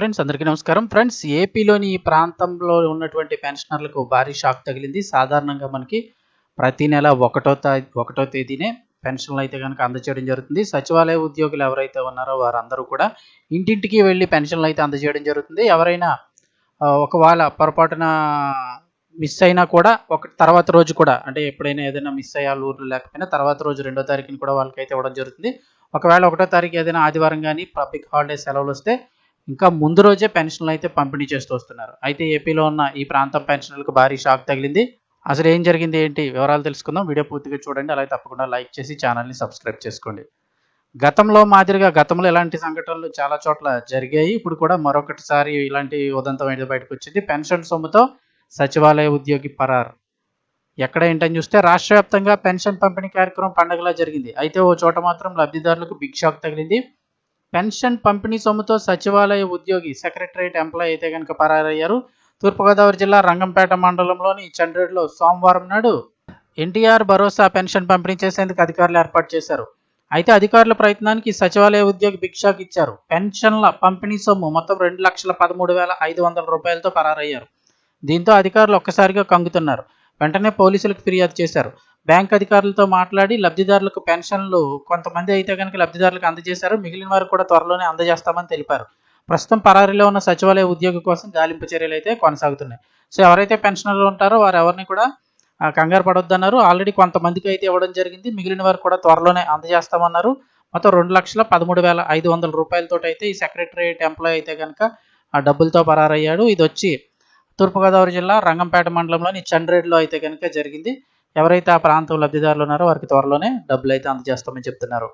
Friends అందరికీ నమస్కారం. Friends ఏపీలోని ఈ ప్రాంతంలో ఉన్నటువంటి పెన్షనర్లకు భారీ షాక్ తగిలింది. సాధారణంగా మనకి ప్రతి నెల ఒకటో తా ఒకటో తేదీనే పెన్షన్లు అయితే కనుక అందజేయడం జరుగుతుంది. సచివాలయ ఉద్యోగులు ఎవరైతే ఉన్నారో వారందరూ కూడా ఇంటింటికి వెళ్ళి పెన్షన్లు అయితే అందజేయడం జరుగుతుంది. ఎవరైనా ఒకవేళ పొరపాటున మిస్ అయినా కూడా ఒక తర్వాత రోజు కూడా అంటే ఎప్పుడైనా ఏదైనా మిస్ అయ్యాలి ఊర్లు లేకపోయినా తర్వాత రోజు రెండో తారీఖుని కూడా వాళ్ళకైతే ఇవ్వడం జరుగుతుంది. ఒకవేళ ఒకటో తారీఖు ఏదైనా ఆదివారం కానీ పబ్లిక్ హాలిడే సెలవులు వస్తే ఇంకా ముందు రోజే పెన్షన్లు అయితే పంపిణీ చేస్తూ వస్తున్నారు. అయితే ఏపీలో ఉన్న ఈ ప్రాంతం పెన్షన్లకు భారీ షాక్ తగిలింది. అసలు ఏం జరిగింది ఏంటి వివరాలు తెలుసుకుందాం. వీడియో పూర్తిగా చూడండి. అలాగే తప్పకుండా లైక్ చేసి ఛానల్ని సబ్స్క్రైబ్ చేసుకోండి. గతంలో మాదిరిగా గతంలో ఇలాంటి సంఘటనలు చాలా చోట్ల జరిగాయి. ఇప్పుడు కూడా మరొకటిసారి ఇలాంటి ఉదంతం అయితే బయటకు వచ్చింది. పెన్షన్ సొమ్ముతో సచివాలయ ఉద్యోగి పరారు. ఎక్కడ ఏంటని చూస్తే రాష్ట్ర వ్యాప్తంగా పెన్షన్ పంపిణీ కార్యక్రమం పండగలా జరిగింది. అయితే ఓ చోట మాత్రం లబ్ధిదారులకు బిగ్ షాక్ తగిలింది. పెన్షన్ పంపిణీ సొమ్ముతో సచివాలయ ఉద్యోగి సెక్రటరేట్ ఎంప్లాయ్ అయితే కనుక పరారయ్యారు. తూర్పుగోదావరి జిల్లా రంగంపేట మండలంలోని చండ్రేడులో సోమవారం నాడు ఎన్టీఆర్ భరోసా పెన్షన్ పంపిణీ చేసేందుకు అధికారులు ఏర్పాటు చేశారు. అయితే అధికారుల ప్రయత్నానికి సచివాలయ ఉద్యోగి భిక్షాకి ఇచ్చారు. పెన్షన్ల పంపిణీ సొమ్ము మొత్తం రెండు లక్షల పదమూడు వేల ఐదు వందల రూపాయలతో పరారయ్యారు. దీంతో అధికారులు ఒక్కసారిగా కంగుతున్నారు. వెంటనే పోలీసులకు ఫిర్యాదు చేశారు. బ్యాంక్ అధికారులతో మాట్లాడి లబ్ధిదారులకు పెన్షన్లు కొంతమంది అయితే కనుక లబ్ధిదారులకు అందజేశారు. మిగిలిన వారు కూడా త్వరలోనే అందజేస్తామని తెలిపారు. ప్రస్తుతం పరారీలో ఉన్న సచివాలయ ఉద్యోగి కోసం గాలింపు చర్యలు అయితే కొనసాగుతున్నాయి. సో ఎవరైతే పెన్షనర్లు ఉంటారో వారు ఎవరిని కూడా కంగారు పడొద్దన్నారు. ఆల్రెడీ కొంతమందికి అయితే ఇవ్వడం జరిగింది. మిగిలిన వారు కూడా త్వరలోనే అందజేస్తామన్నారు. మొత్తం రెండు లక్షల పదమూడు వేల ఐదు వందల రూపాయలతో అయితే ఈ సెక్రటరియట్ ఎంప్లాయీ అయితే కనుక ఆ డబ్బులతో పరారయ్యాడు. ఇది వచ్చి తూర్పుగోదావరి జిల్లా రంగంపేట మండలంలోని చండ్రేడ్లో అయితే కనుక జరిగింది. ఎవరైతే ఆ ప్రాంతం లబ్ధిదారులు ఉన్నారో వారికి త్వరలోనే డబ్బులు అయితే అందజేస్తామని చెప్తున్నారు.